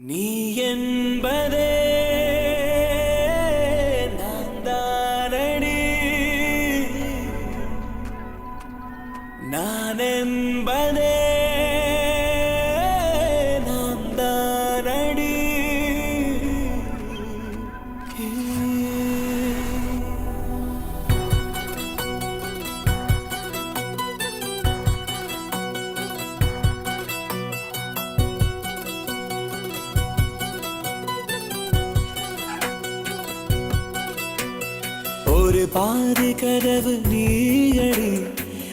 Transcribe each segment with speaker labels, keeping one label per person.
Speaker 1: நீ என்பதே நான் நான் என்பதே நான் ஒரு பாதி கதவு நீயடி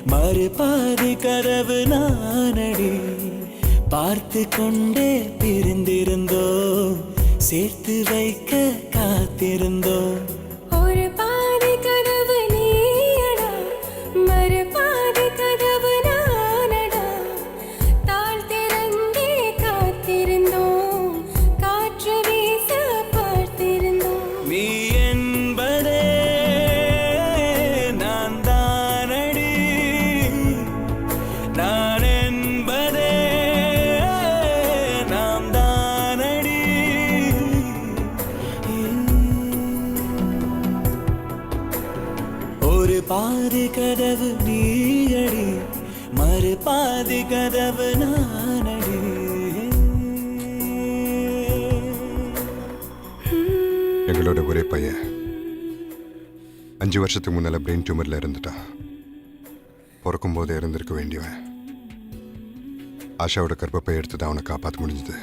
Speaker 1: மறுபாது கதவு நானடி. பார்த்து கொண்டே பிரிந்திருந்தோ சேர்த்து வைக்க காத்திருந்தோம்.
Speaker 2: ஒரு பாதி கதவு நீயடி மறு பாதி கதவு நானடி.
Speaker 3: எங்களோட ஒரே பையன் அஞ்சு வருஷத்துக்கு முன்னால் பிரெயின் டியூமரில் இருந்துட்டான் பிறக்கும் போது இருந்திருக்க வேண்டியவன். ஆஷாவோட கர்ப்பப்பை எடுத்து தான் அவனை காப்பாற்ற முடிஞ்சது.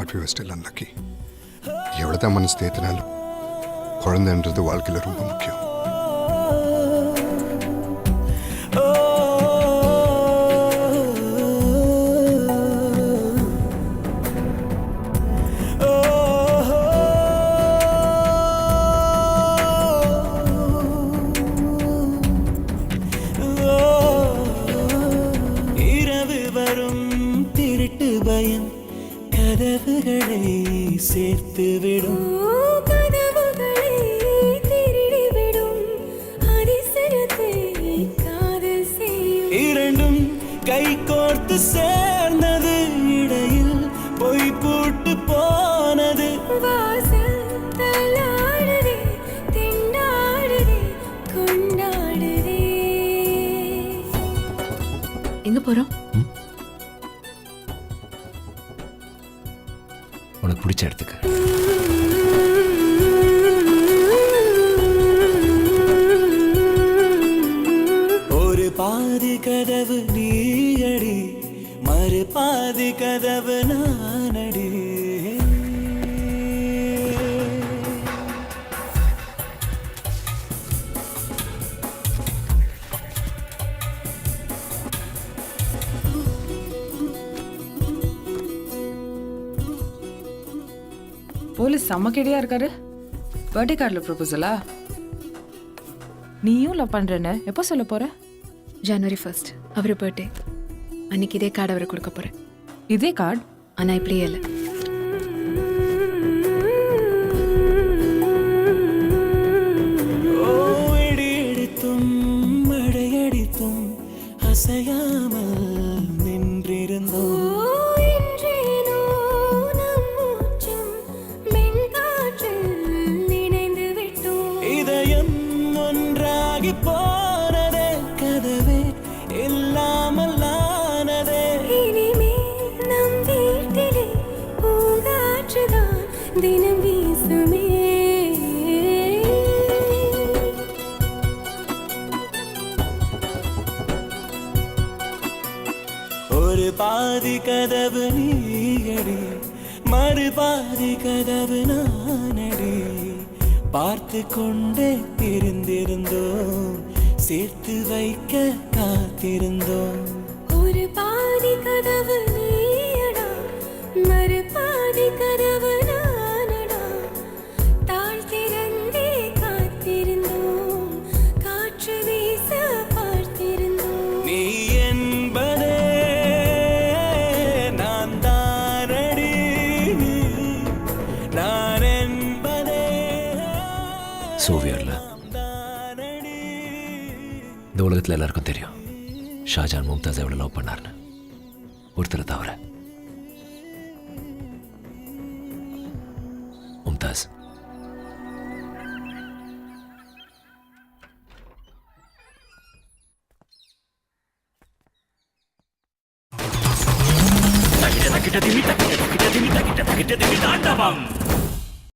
Speaker 3: பட் வி ஸ்டில் அன்லக்கி எவ்வளோ தான் மனசு தேத்தினாலும் குழந்தைன்றது வாழ்க்கையில் ரொம்ப முக்கியம்.
Speaker 1: கதவுகளை சேர்த்து விடும்.
Speaker 2: ஓ கதவுகளை திருடிவிடும். அதிசயத்தை காதல் செய்யும்.
Speaker 1: இரண்டும் கை கோர்த்து சேர்ந்தது. இடையில் பொய் பூட்டு போனது.
Speaker 4: எங்க போறோம்?
Speaker 5: உனக்கு பிடிச்ச இடத்துக்கு.
Speaker 1: ஒரு பாதி கதவு நீ அடி மறு பாதி கதவு நானடி.
Speaker 6: போலீஸ் செம்ம கெடியா இருக்காரு. பர்த்டே கார்டில் ப்ரொபோசலா நீயும் லவ் பண்றேன்னு எப்போ சொல்ல போற?
Speaker 4: ஜனவரி ஃபர்ஸ்ட் அவர் பர்த்டே அன்னைக்கு இதே கார்டு அவருக்கு கொடுக்க போறேன்
Speaker 6: இதே கார்டு
Speaker 4: ஆனா இப்படியே இல்லை.
Speaker 1: அசையாமல் ஒரு பாதி கதவு நீயடி மறு பாதி கதவு நானடி. பார்த்து கொண்டே இருந்திருந்தோம் சேர்த்து வைக்க காத்திருந்தோம்.
Speaker 2: ஒரு பாதி கதவு
Speaker 5: சோவியரில். இந்த உலகத்தில் எல்லாருக்கும் தெரியும் ஷாஜான் மும்தாஸ் எவ்வளோ லவ் பண்ணார்னு ஒருத்தரை தவிர. மும்தாஸ்
Speaker 7: கிட்ட கிட்ட கிட்ட கிட்ட கிட்ட கிட்ட கிட்ட கிட்ட கிட்ட கிட்ட கிட்ட கிட்ட கிட்ட